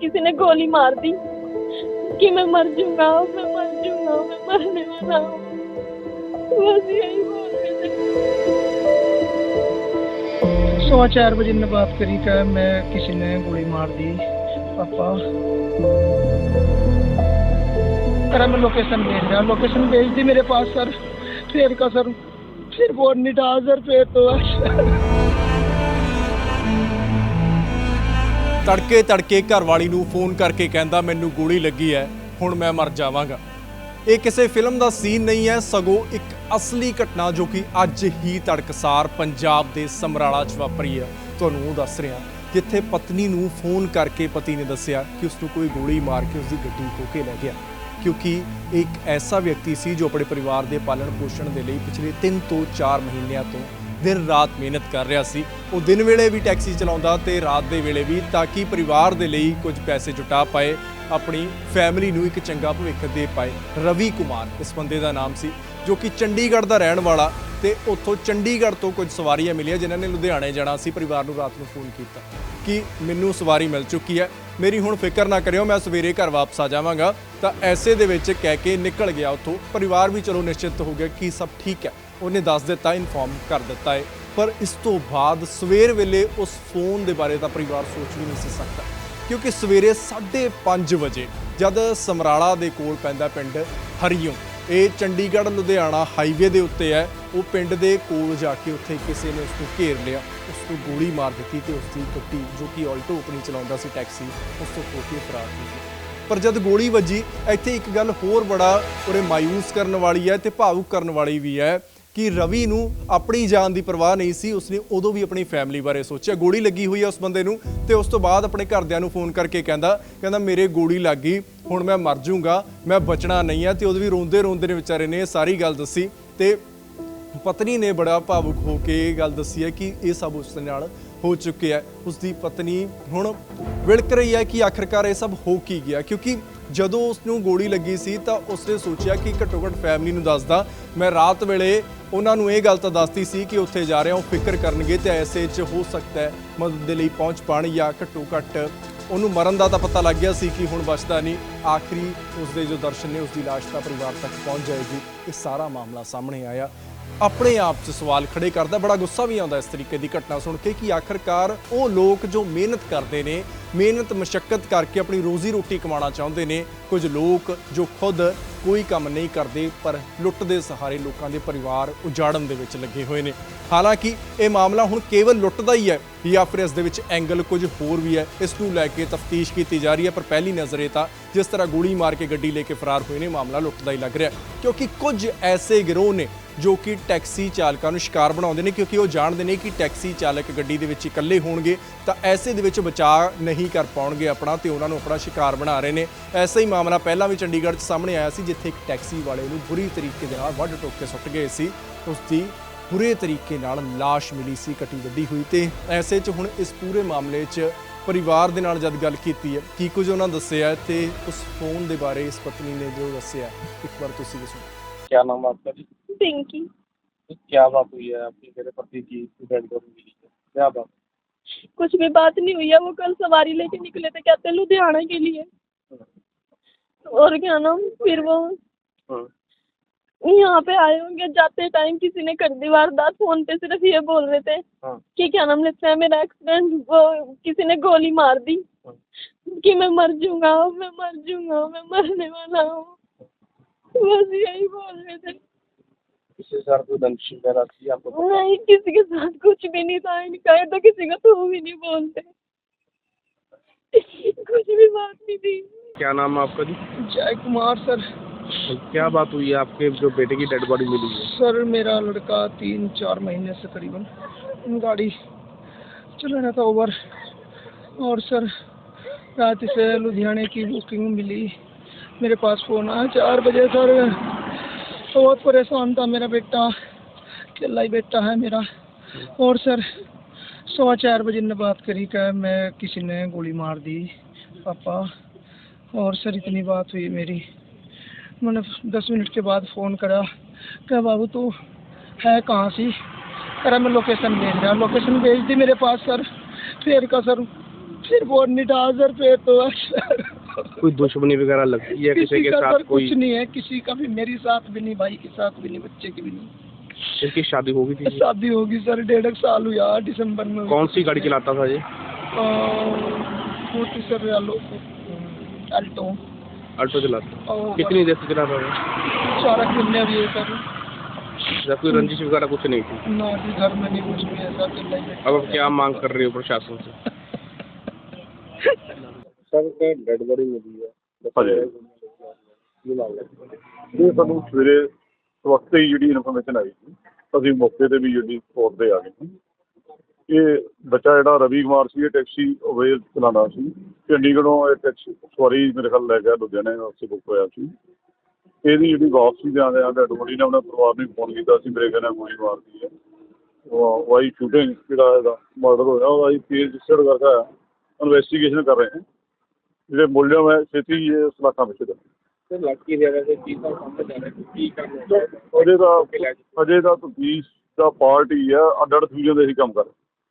किसी ने गोली मार दी कि मैं मर जाऊँगा, मैं मर जाऊँगा, मैं मरने वाला हूँ। बस यही बोल रहे थे। सवा चार बजे ने बात करी का मैं किसी ने गोली मार दी, पापा। करा मैं लोकेशन भेज रहा लोकेशन भेज दी मेरे पास, सर। फिर का सर, फिर वो था सर, फिर तो। ਤੜਕੇ ਤੜਕੇ ਘਰਵਾਲੀ ਨੂੰ ਫੋਨ ਕਰਕੇ ਕਹਿੰਦਾ, ਮੈਨੂੰ ਗੋਲੀ ਲੱਗੀ ਹੈ, ਹੁਣ ਮੈਂ ਮਰ ਜਾਵਾਂਗਾ। ਇਹ ਕਿਸੇ ਫਿਲਮ ਦਾ ਸੀਨ ਨਹੀਂ ਹੈ, ਸਗੋਂ ਇੱਕ ਅਸਲੀ ਘਟਨਾ ਜੋ ਕਿ ਅੱਜ ਹੀ ਤੜਕਸਾਰ ਪੰਜਾਬ ਦੇ ਸਮਰਾਲਾ 'ਚ ਵਾਪਰੀ ਹੈ। ਤੁਹਾਨੂੰ ਉਹ ਦੱਸ ਰਿਹਾ, ਜਿੱਥੇ ਪਤਨੀ ਨੂੰ ਫੋਨ ਕਰਕੇ ਪਤੀ ਨੇ ਦੱਸਿਆ ਕਿ ਉਸ ਨੂੰ ਕੋਈ ਗੋਲੀ ਮਾਰ ਕੇ ਉਸ ਦੀ ਗੱਡੀ ਖੋਹ ਕੇ ਲੈ ਗਿਆ। ਕਿਉਂਕਿ ਇਹ ਇੱਕ ਐਸਾ ਵਿਅਕਤੀ ਸੀ ਜੋ ਆਪਣੇ ਪਰਿਵਾਰ ਦੇ ਪਾਲਣ ਪੋਸ਼ਣ ਦੇ ਲਈ ਪਿਛਲੇ 3 ਤੋਂ 4 ਮਹੀਨਿਆਂ ਤੋਂ ਦਿਨ ਰਾਤ ਮਿਹਨਤ ਕਰ ਰਿਹਾ ਸੀ। ਉਹ ਦਿਨ ਵੇਲੇ ਵੀ ਟੈਕਸੀ ਚਲਾਉਂਦਾ ਤੇ ਰਾਤ ਦੇ ਵੇਲੇ ਵੀ ਤਾਂ ਕਿ ਪਰਿਵਾਰ ਦੇ ਲਈ ਕੁਝ ਪੈਸੇ ਜੁਟਾ ਪਾਏ, ਆਪਣੀ ਫੈਮਿਲੀ ਨੂੰ ਇੱਕ ਚੰਗਾ ਭਵਿੱਖ ਦੇ ਪਾਏ। ਰਵੀ ਕੁਮਾਰ, ਇਸ ਬੰਦੇ ਦਾ ਨਾਮ ਸੀ, ਜੋ ਕਿ ਚੰਡੀਗੜ੍ਹ ਦਾ ਰਹਿਣ ਵਾਲਾ ਤੇ ਉੱਥੋਂ ਚੰਡੀਗੜ੍ਹ ਤੋਂ ਕੁਝ ਸਵਾਰੀਆਂ ਮਿਲੀਆਂ ਜਿਨ੍ਹਾਂ ਨੇ ਲੁਧਿਆਣੇ ਜਾਣਾ ਸੀ। ਪਰਿਵਾਰ ਨੂੰ ਰਾਤ ਨੂੰ ਫੋਨ ਕੀਤਾ ਕਿ ਮੈਨੂੰ ਸਵਾਰੀ ਮਿਲ ਚੁੱਕੀ ਹੈ। ਮੇਰੀ ਹੁਣ ਫਿਕਰ ਨਾ ਕਰਿਓ, ਮੈਂ ਸਵੇਰੇ ਘਰ ਵਾਪਸ ਆ ਜਾਵਾਂਗਾ। ਤਾਂ ਐਸੇ ਦੇ ਵਿੱਚ ਕਹਿ ਕੇ ਨਿਕਲ ਗਿਆ ਉੱਥੋਂ। ਪਰਿਵਾਰ ਵੀ ਚਲੋ ਨਿਸ਼ਚਿਤ ਹੋ ਗਿਆ ਕਿ ਸਭ ਠੀਕ ਹੈ। ਉਹਨੇ ਦੱਸ ਦਿੱਤਾ ਇਨਫੋਰਮ ਕਰ ਦਿੱਤਾ ਹੈ। ਪਰ ਇਸ ਤੋਂ ਬਾਅਦ ਸਵੇਰ ਵੇਲੇ ਉਸ ਫੋਨ ਦੇ ਬਾਰੇ ਤਾਂ ਪਰਿਵਾਰ ਸੋਚ ਵੀ ਨਹੀਂ ਸੀ ਸਕਦਾ। ਕਿਉਂਕਿ ਸਵੇਰੇ 5:30 ਵਜੇ ਜਦ ਸਮਰਾਲਾ ਦੇ ਕੋਲ ਪੈਂਦਾ ਪਿੰਡ ਹਰੀਓਂ, ਇਹ ਚੰਡੀਗੜ੍ਹ, ਲੁਧਿਆਣਾ ਹਾਈਵੇ ਦੇ ਉੱਤੇ ਹੈ। ਉਹ ਪਿੰਡ ਦੇ ਕੋਲ ਜਾ ਕੇ ਉੱਥੇ ਕਿਸੇ ਨੇ ਉਸ ਨੂੰ ਘੇਰ ਲਿਆ ਉਸ ਨੂੰ ਗੋਲੀ ਮਾਰ ਦਿੱਤੀ ਤੇ ਉਸ ਦੀ ਗੱਡੀ ਜੋ ਕਿ ਆਲਟੋ ਆਪਣੀ ਚਲਾਉਂਦਾ ਸੀ ਟੈਕਸੀ ਉਸ ਤੋਂ ਖੋ ਕੇ ਫਰਾਰ ਹੋ ਗਿਆ। ਪਰ ਜਦ ਗੋਲੀ ਵੱਜੀ, ਇੱਥੇ ਇੱਕ ਗੱਲ ਹੋਰ ਬੜਾ ਉਰੇ ਮਾਇੂਸ ਕਰਨ ਵਾਲੀ ਹੈ ਤੇ ਭਾਵੁਕ ਕਰਨ ਵਾਲੀ ਵੀ ਹੈ। ਕਿ ਰਵੀ ਨੂੰ ਆਪਣੀ ਜਾਨ ਦੀ ਪਰਵਾਹ ਨਹੀਂ ਸੀ, ਉਸਨੇ ਉਦੋਂ ਵੀ ਆਪਣੀ ਫੈਮਿਲੀ ਬਾਰੇ ਸੋਚਿਆ। ਗੋਲੀ ਲੱਗੀ ਹੋਈ ਹੈ ਉਸ ਬੰਦੇ ਨੂੰ ਤੇ ਉਸ ਤੋਂ ਬਾਅਦ ਆਪਣੇ ਘਰਦਿਆਂ ਨੂੰ ਫੋਨ ਕਰਕੇ ਕਹਿੰਦਾ ਕਹਿੰਦਾ, ਮੇਰੇ ਗੋਲੀ ਲੱਗ ਗਈ, ਹੁਣ ਮੈਂ ਮਰ ਜਾਊਂਗਾ, ਮੈਂ ਬਚਣਾ ਨਹੀਂ ਹੈ ਤੇ ਉਦੋਂ ਵੀ ਰੋਂਦੇ ਰੋਂਦੇ ਨੇ ਵਿਚਾਰੇ ਨੇ ਇਹ ਸਾਰੀ ਗੱਲ ਦੱਸੀ ਤੇ ਪਤਨੀ ਨੇ ਬੜਾ ਭਾਵੁਕ ਹੋ ਕੇ ਇਹ ਗੱਲ ਦੱਸੀ ਹੈ ਕਿ ਇਹ ਸਭ ਉਸ ਦੇ ਨਾਲ ਹੋ ਚੁੱਕਿਆ ਹੈ ਉਸ ਦੀ ਪਤਨੀ ਹੁਣ ਵਿਲਕ ਰਹੀ ਹੈ ਕਿ ਆਖਰਕਾਰ ਇਹ ਸਭ ਹੋ ਕੀ ਗਿਆ? ਕਿਉਂਕਿ ਜਦੋਂ ਉਸ ਨੂੰ ਗੋਲੀ ਲੱਗੀ ਸੀ ਤਾਂ ਉਸਨੇ ਸੋਚਿਆ ਕਿ ਘੱਟੋ ਘੱਟ ਫੈਮਿਲੀ ਨੂੰ ਦੱਸਦਾ। ਮੈਂ ਰਾਤ ਵੇਲੇ ਉਹਨਾਂ ਨੂੰ ਇਹ ਗੱਲ ਤਾਂ ਦੱਸਦੀ ਸੀ ਕਿ ਉੱਥੇ ਜਾ ਰਿਹਾ ਉਹ ਫਿਕਰ ਕਰਨਗੇ ਤੇ ਐਸੇ 'ਚ ਹੋ ਸਕਦਾ ਹੈ ਮਦਦ ਦੇ ਲਈ ਪਹੁੰਚ ਪਾਣ ਜਾਂ ਘੱਟੋ ਘੱਟ ਉਹਨੂੰ ਮਰਨ ਦਾ ਤਾਂ ਪਤਾ ਲੱਗ ਗਿਆ ਸੀ ਕਿ ਹੁਣ ਬਚਦਾ ਨਹੀਂ। ਆਖਰੀ ਉਸ ਦੇ ਜੋ ਦਰਸ਼ਨ ਨੇ ਉਸ ਦੀ ਲਾਸ਼ ਤਾਂ ਪਰਿਵਾਰ ਤੱਕ ਪਹੁੰਚ ਜਾਏਗੀ। ਇਹ ਸਾਰਾ ਮਾਮਲਾ ਸਾਹਮਣੇ ਆਇਆ। ਆਪਣੇ ਆਪ 'ਚ ਸਵਾਲ ਖੜੇ ਕਰਦਾ, ਬੜਾ ਗੁੱਸਾ ਵੀ ਆਉਂਦਾ ਇਸ ਤਰੀਕੇ ਦੀ ਘਟਨਾ ਸੁਣ ਕੇ ਕਿ ਆਖਰਕਾਰ ਉਹ ਲੋਕ ਜੋ ਮਿਹਨਤ ਕਰਦੇ ਨੇ ਮਿਹਨਤ, ਮਸ਼ੱਕਤ ਕਰਕੇ ਆਪਣੀ ਰੋਜ਼ੀ ਰੋਟੀ ਕਮਾਉਣਾ ਚਾਹੁੰਦੇ ਨੇ। ਕੁਝ ਲੋਕ ਜੋ ਖੁਦ ਕੋਈ ਕੰਮ ਨਹੀਂ ਕਰਦੇ, ਪਰ ਲੁੱਟ ਦੇ ਸਹਾਰੇ ਲੋਕਾਂ ਦੇ ਪਰਿਵਾਰ ਉਜਾੜਨ ਦੇ ਵਿੱਚ ਲੱਗੇ ਹੋਏ ਨੇ। ਹਾਲਾਂਕਿ ਇਹ ਮਾਮਲਾ ਹੁਣ ਕੇਵਲ ਲੁੱਟ ਦਾ ਹੀ ਹੈ, ਜਾਂ ਫਿਰ ਇਸ ਦੇ ਵਿੱਚ ਐਂਗਲ ਕੁਝ ਹੋਰ ਵੀ ਹੈ, ਇਸ ਨੂੰ ਲੈ ਕੇ ਤਫਤੀਸ਼ ਕੀਤੀ ਜਾ ਰਹੀ ਹੈ, ਪਰ ਪਹਿਲੀ ਨਜ਼ਰੇ ਤਾਂ ਜਿਸ ਤਰ੍ਹਾਂ ਗੋਲੀ ਮਾਰ ਕੇ ਗੱਡੀ ਲੈ ਕੇ ਫਰਾਰ ਹੋਏ ਨੇ, ਮਾਮਲਾ ਲੁੱਟ ਦਾ ਹੀ ਲੱਗ ਰਿਹਾ ਕਿਉਂਕਿ ਕੁਝ ਐਸੇ ਗਿਰੋਹ ਨੇ ਜੋ ਕਿ ਟੈਕਸੀ ਚਾਲਕਾਂ ਨੂੰ ਸ਼ਿਕਾਰ ਬਣਾਉਂਦੇ ਨੇ, ਕਿਉਂਕਿ ਉਹ ਜਾਣਦੇ ਨੇ ਕਿ ਟੈਕਸੀ ਚਾਲਕ ਗੱਡੀ ਦੇ ਵਿੱਚ ਇਕੱਲੇ ਹੋਣਗੇ, ਤਾਂ ਐਸੇ ਦੇ ਵਿੱਚ ਬਚਾਅ ਨਹੀਂ ਕਰ ਪਾਉਣਗੇ ਆਪਣਾ ਤੇ ਉਹਨਾਂ ਨੂੰ ਆਪਣਾ ਸ਼ਿਕਾਰ ਬਣਾ ਰਹੇ ਨੇ। ਐਸਾ ਹੀ ਮਾਮਲਾ ਪਹਿਲਾਂ ਵੀ ਚੰਡੀਗੜ੍ਹ 'ਚ ਸਾਹਮਣੇ ਆਇਆ ਸੀ, ਜਿੱਥੇ ਇੱਕ ਟੈਕਸੀ ਵਾਲੇ ਨੂੰ ਬੁਰੀ ਤਰੀਕੇ ਦੇ ਨਾਲ ਵੱਢ ਟੋਕ ਕੇ ਸੁੱਟ ਗਏ ਸੀ। ਉਸ ਦੀ ਬੁਰੇ ਤਰੀਕੇ ਨਾਲ ਲਾਸ਼ ਮਿਲੀ ਸੀ, ਕੱਟੀ ਵੱਡੀ ਹੋਈ ਤੇ ਐਸੇ 'ਚ ਹੁਣ ਇਸ ਪੂਰੇ ਮਾਮਲੇ 'ਚ ਪਰਿਵਾਰ ਦੇ ਨਾਲ ਜਦ ਗੱਲ ਕੀਤੀ ਹੈ, ਕੀ ਕੁਝ ਉਹਨਾਂ ਦੱਸਿਆ ਤੇ ਉਸ ਫੋਨ ਦੇ ਬਾਰੇ ਇਸ ਪਤਨੀ ਨੇ ਜੋ ਦੱਸਿਆ ਇੱਕ ਵਾਰ ਤੁਸੀਂ ਵੀ ਸੁਣੋ क्या नाम है आपका? जी पिंकी। क्या बात हुई है आपकी? मेरे पति की मिली है। क्या बात कुछ भी बात नहीं हुई है वो कल सवारी लेके निकले थे कहते लुधियाना के लिए। और क्या नाम? फिर वो हाँ, यहाँ पे आए होंगे जाते टाइम किसी ने कर दी वारदात फ़ोन पे सिर्फ़ ये बोल रहे थे हाँ, कि क्या नाम लेते हैं मेरा एक्सीडेंट वो किसी ने गोली मार दी हाँ। कि मैं मर जाऊँगा मैं मर जाऊँगा मैं मरने वाला हूँ। बस यही बोल रहे थे। किसी सर को दंश वगैरह थी आपको नहीं किसी के साथ कुछ भी नहीं था। इनका तो किसी का तो भी नहीं बोलते। कुछ भी बात नहीं थी। क्या नाम है आपका जी? जय कुमार सर क्या बात हुई है आपके? जो बेटे की डेड बॉडी मिली है। सर मेरा लड़का तीन चार महीने से करीबन गाड़ी चला रहा था ओवर और सर रात से लुधियाने की बुकिंग मिली। मेरे पास फ़ोन आया, चार बजे सर। बहुत परेशान था मेरा बेटा, अकेला ही बेटा है मेरा। और सर, सवा चार बजे ने बात करी का मैं किसी ने गोली मार दी, पापा। और सर, इतनी बात हुई मेरी। मैंने दस मिनट के बाद फ़ोन करा क्या बाबू, तू है कहाँ सी? करा मैं लोकेशन भेज रहा, लोकेशन भेज दी मेरे पास, सर। फिर का सर, फिर वो सर पे तो सर कोई दुश्मनी वगैरह लगती है किसी के साथ कोई? कुछ नहीं है किसी का भी मेरे साथ भी नहीं भाई के साथ भी नहीं बच्चे की भी नहीं। इसकी शादी हो गई थी? शादी होगी सर डेढ़ साल हुआ दिसंबर में हुई। कौन सी गाड़ी चलाता था ये? सर अल्टो अल्टो चलाता कितनी देर से चलाता था? सारा किन्ने भी है सर। या कोई रंजिश वगैरह कुछ नहीं थी? ना भी घर में नहीं कुछ भी ऐसा अब क्या मांग कर रहे हो प्रशासन से? ਸਰ ਤੇ ਡੈਡ ਬੋਡੀ ਮਿਲੀ ਹੈ। ਹਾਂਜੀ। ਇਹ ਸਾਨੂੰ ਸਵੇਰੇ ਸਵਖਤੇ ਹੀ ਜਿਹੜੀ ਇਨਫੋਰਮੇਸ਼ਨ ਆਈ ਸੀ। ਅਸੀਂ ਮੌਕੇ ਤੇ ਵੀ ਜਿਹੜੀ ਸਪੋਰਟ ਤੇ ਆ ਗਏ ਸੀ। ਇਹ ਬੱਚਾ ਜਿਹੜਾ ਰਵੀ ਕੁਮਾਰ ਸੀ ਇਹ ਟੈਕਸੀ ਅਵੇਲ ਚਲਾਉਂਦਾ ਸੀ। ਚੰਡੀਗੜ੍ਹੋਂ ਇਹ ਟੈਕਸੀ ਸਵਾਰੀ ਮੇਰੇ ਖਿਆਲ ਲੈ ਗਿਆ ਲੁਧਿਆਣੇ ਵਾਸਤੇ ਬੁੱਕ ਹੋਇਆ ਸੀ। ਇਹਦੀ ਜਿਹੜੀ ਵਾਪਸੀ ਜਾਂਦੇ ਆ ਡੈਡ ਬੋਡੀ ਨੇ ਉਹਨਾਂ ਪਰਿਵਾਰ ਨੂੰ ਫੋਨ ਕੀਤਾ ਸੀ ਮੇਰੇ ਕਹਿੰਦਾ ਗੋਲੀ ਮਾਰਦੀ ਹੈ। ਉਹ ਵਾਈ ਸ਼ੂਟਿੰਗ ਜਿਹੜਾ ਇਹਦਾ ਮਰਡਰ ਹੋਇਆ ਉਹਦਾ ਅਸੀਂ ਕੇਸ ਰਜਿਸਟਰ ਕਰਕੇ ਇਨਵੈਸਟੀਗੇਸ਼ਨ ਕਰ ਰਹੇ ਹਾਂ। ਜਿਹੜੇ ਮੁੱਲਿਆਂ ਹੈ ਛੇਤੀ ਹੀ ਇਹ ਸਲਾਖਾਂ ਵਿੱਚ ਦੇ ਸਰ ਲੜਕੀ ਦੇ ਵੈਸੇ? ਕੀ ਤਾਂ ਸਮਝ ਆ ਰਿਹਾ ਕੀ ਕਰਨਾ ਅਜੇ ਦਾ ਅਜੇ ਦਾ ਤਫਤੀਸ਼ ਦਾ ਪਾਰਟ ਹੀ ਆ ਅੱਡ ਅੱਡ ਫਿਊਜ਼ਨ ਦੇ ਹੀ ਕੰਮ ਕਰ। ਰਹੇ